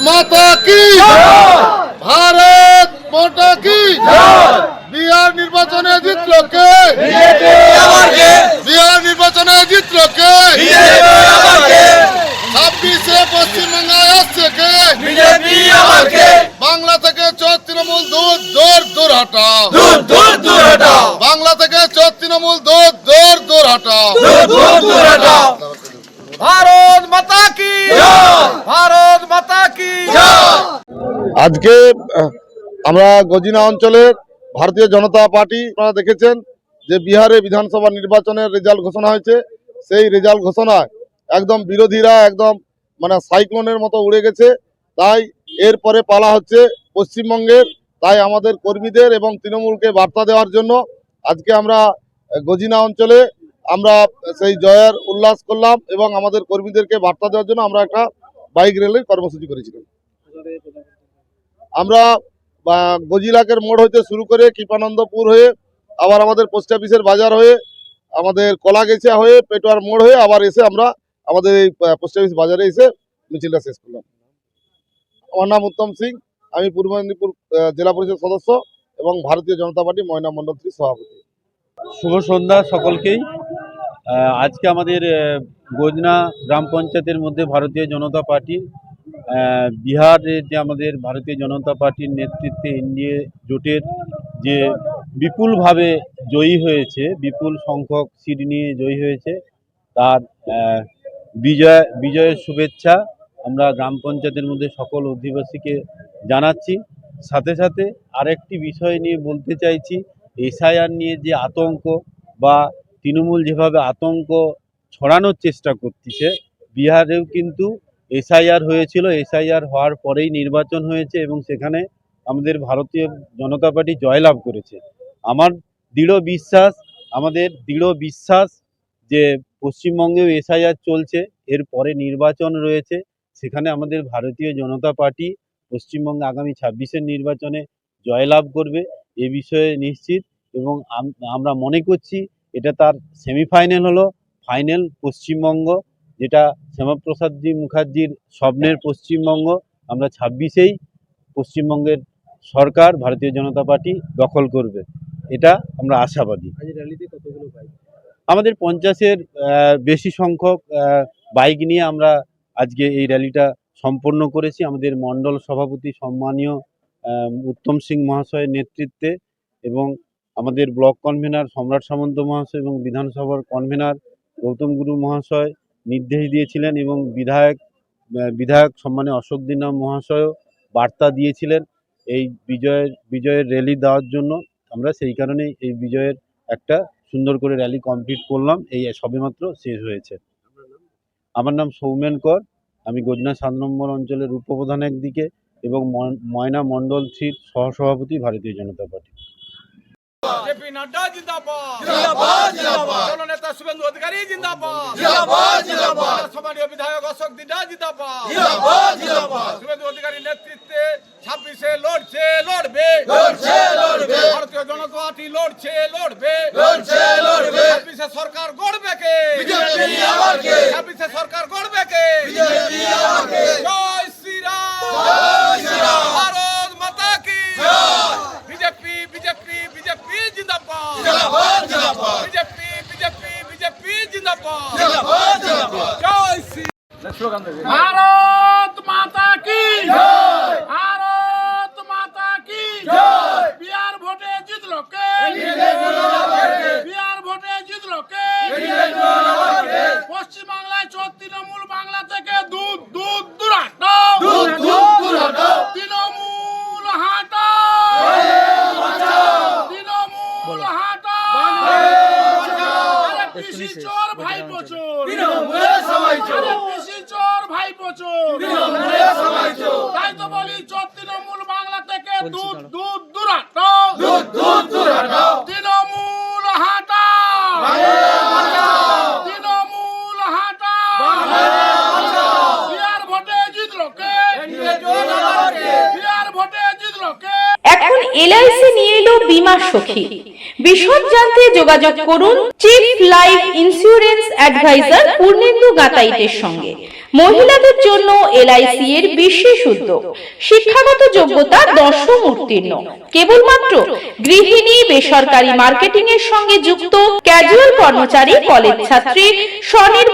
মাতা কি? ভারত মাতা কি? বিহার নির্বাচনে জিতলো কে? বিহার নির্বাচনে জিতলো কে? ছাব্বিশে পশ্চিমবঙ্গে আসছে কে? বাংলা থেকে চোর তৃণমূল দূর দূর দূর হটাও। বাংলা থেকে চোর তৃণমূল দূর দূর দূর হটাও। ভারত মাতা কি? ভারত মাতা কি আজকে আমরা গজিনা অঞ্চলের ভারতীয় জনতা পার্টি আপনারা দেখেছেন যে বিহারে বিধানসভা নির্বাচনের রেজাল্ট ঘোষণা হয়েছে। সেই রেজাল্ট ঘোষণায় একদম বিরোধীরা একদম মানে সাইক্লোনের মতো উড়ে গেছে। তাই এরপরে পালা হচ্ছে পশ্চিমবঙ্গের। তাই আমাদের কর্মীদের এবং তৃণমূলকে বার্তা দেওয়ার জন্য আজকে আমরা গজিনা অঞ্চলে আমরা সেই জয়ের উল্লাস করলাম এবং আমাদের কর্মীদেরকে বার্তা দেওয়ার জন্য আমরা একটা বাইক র্যালির কর্মসূচি করেছিলাম আমরা গজিলাকের মোড় হইতে শুরু করে কৃপানন্দপুর হয়ে, আবার আমাদের পোস্ট অফিসের বাজার হয়ে, আমাদের কলাগেছিয়া হয়ে, পেটোয়ার মোড় হয়ে আবার এসে আমরা আমাদের এই পোস্ট অফিস বাজারে এসে মিছিলটা শেষ করলাম। আমার নাম উত্তম সিং, আমি পূর্ব মেদিনীপুর জেলা পরিষদ সদস্য এবং ভারতীয় জনতা পার্টি ময়না মণ্ডল সভাপতি। শুভ সন্ধ্যা সকলকেই। আজকে আমাদের গোজনা গ্রাম পঞ্চায়েতের মধ্যে ভারতীয় জনতা পার্টি বিহারে যে আমাদের ভারতীয় জনতা পার্টির নেতৃত্বে এনডিএ জোটের যে বিপুলভাবে জয়ী হয়েছে, বিপুল সংখ্যক সিট নিয়ে জয়ী হয়েছে, তার বিজয়, বিজয়ের শুভেচ্ছা আমরা গ্রাম পঞ্চায়েতের মধ্যে সকল অধিবাসীকে জানাচ্ছি। সাথে সাথে আরেকটি বিষয় নিয়ে বলতে চাইছি, এসআইআর নিয়ে যে আতঙ্ক বা তৃণমূল যেভাবে আতঙ্ক ছড়ানোর চেষ্টা করতেছে, বিহারেও কিন্তু এসআইআর হয়েছিল। এসআইআর হওয়ার পরেই নির্বাচন হয়েছে এবং সেখানে আমাদের ভারতীয় জনতা পার্টি জয়লাভ করেছে। আমার দৃঢ় বিশ্বাস, আমাদের দৃঢ় বিশ্বাস যে পশ্চিমবঙ্গেও এসআইআর চলছে, এর পরে নির্বাচন রয়েছে। সেখানে আমাদের ভারতীয় জনতা পার্টি পশ্চিমবঙ্গে আগামী ছাব্বিশের নির্বাচনে জয়লাভ করবে, এ বিষয়ে নিশ্চিত এবং আমরা মনে করছি এটা তার সেমিফাইনাল হলো ফাইনাল পশ্চিমবঙ্গ যেটা শ্যামাপ্রসাদজি মুখার্জির স্বপ্নের পশ্চিমবঙ্গ। আমরা ছাব্বিশেই পশ্চিমবঙ্গের সরকার ভারতীয় জনতা পার্টি দখল করবে। এটা আমরা আশাবাদী। আমাদের পঞ্চাশের বেশি সংখ্যক বাইক নিয়ে আমরা আজকে এই র্যালিটা সম্পন্ন করেছি। আমাদের মণ্ডল সভাপতি সম্মানীয় উত্তম সিং মহাশয়ের নেতৃত্বে এবং আমাদের ব্লক কনভেনার সম্রাট সামন্ত মহাশয় এবং বিধানসভার কনভেনার গৌতম গুরু মহাশয় নির্দেশ দিয়েছিলেন এবং বিধায়ক বিধায়ক সম্মানে অশোক দিনা মহাশয়ও বার্তা দিয়েছিলেন এই বিজয়ের বিজয়ের র্যালি দেওয়ার জন্য। আমরা সেই কারণেই এই বিজয়ের একটা সুন্দর করে র্যালি কমপ্লিট করলাম। এই সবেমাত্র শেষ হয়েছে। আমার নাম সৌমেন কর। আমি গোজনা সাত নম্বর অঞ্চলের উপপ্রধান একদিকে এবং ময়- ময়না মণ্ডল থ্রির সহসভাপতি ভারতীয় জনতা পার্টি। জেপি নাড্ডা জিন্দাবাদ জিন্দাবাদ, জিন্দাবাদ। জননেতা শুভেন্দু অধিকারী জিন্দাবাদ জিন্দাবাদ, জিন্দাবাদ। সম্মানীয় বিধায়ক অশোক দিনা জিন্দাবাদ জিন্দাবাদ, জিন্দাবাদ। শুভেন্দু অধিকারী নেতৃত্বে ছাব্বিশে লড়ছে লড়বে লড়ছে, লড়বে। ভারতীয় জনতা পার্টি লড়ছে লড়বে লড়ছে, লড়বে। ছাব্বিশে সরকার গড়বে কে বিজেপি আবার কে? ছাব্বিশে সরকার গড়বে কে বিজেপি আবার কে? জয় শ্রীরাম জয় শ্রীরাম। ভারত মাতা কি জয়। বিজেপি বিজেপি বিজেপি জিন্দাবাদ জিন্দাবাদ, জিন্দাবাদ। বিজেপি বিজেপি বিজেপি জিন্দাবাদ জিন্দাবাদ, জিন্দাবাদ। জয় শ্রী ভারত মাতা কি ভারত মাতা কি বিহার ভোটে জিতলো কে বিহার ভোটে জিতলো কে পশ্চিম বাংলায় চোর তৃণমূল বাংলা থেকে দুধ দুধ দূরাট দুধ, দুধ, দূর হটাও। তৃণমূল হাটা তৃণমূল হাটা আরে পিসি চোর ভাইপো চোর সবাই চোর। পিসি চোর ভাইপো চোর সবাই চোর। তাই তো বলি চোর তৃণমূল বাংলা থেকে দুধ দুধ দূরাট। দুধ, তৃণমূল হাটা তৃণমূল হাটা বিহার ভোটে জিতলো কে? বিহার ভোটে জিতলো কে? এখন এলআইসি নিয়ে এলো বীমা সখী। বিশদ জানতে যোগাযোগ করুন chief life insurance advisor Purnendu গাতাইতের সঙ্গে। মহিলাদের জন্য এলআইসি এর বিশেষ উদ্যোগ। শিক্ষাগত যোগ্যতা দশম উত্তীর্ণ। কেবলমাত্র গৃহিণী, বেসরকারি মার্কেটিং এর সঙ্গে যুক্ত ক্যাজুয়াল কর্মচারী কলেজ ছাত্রী, স্বনির্ভর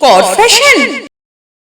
কর ফ্যাশন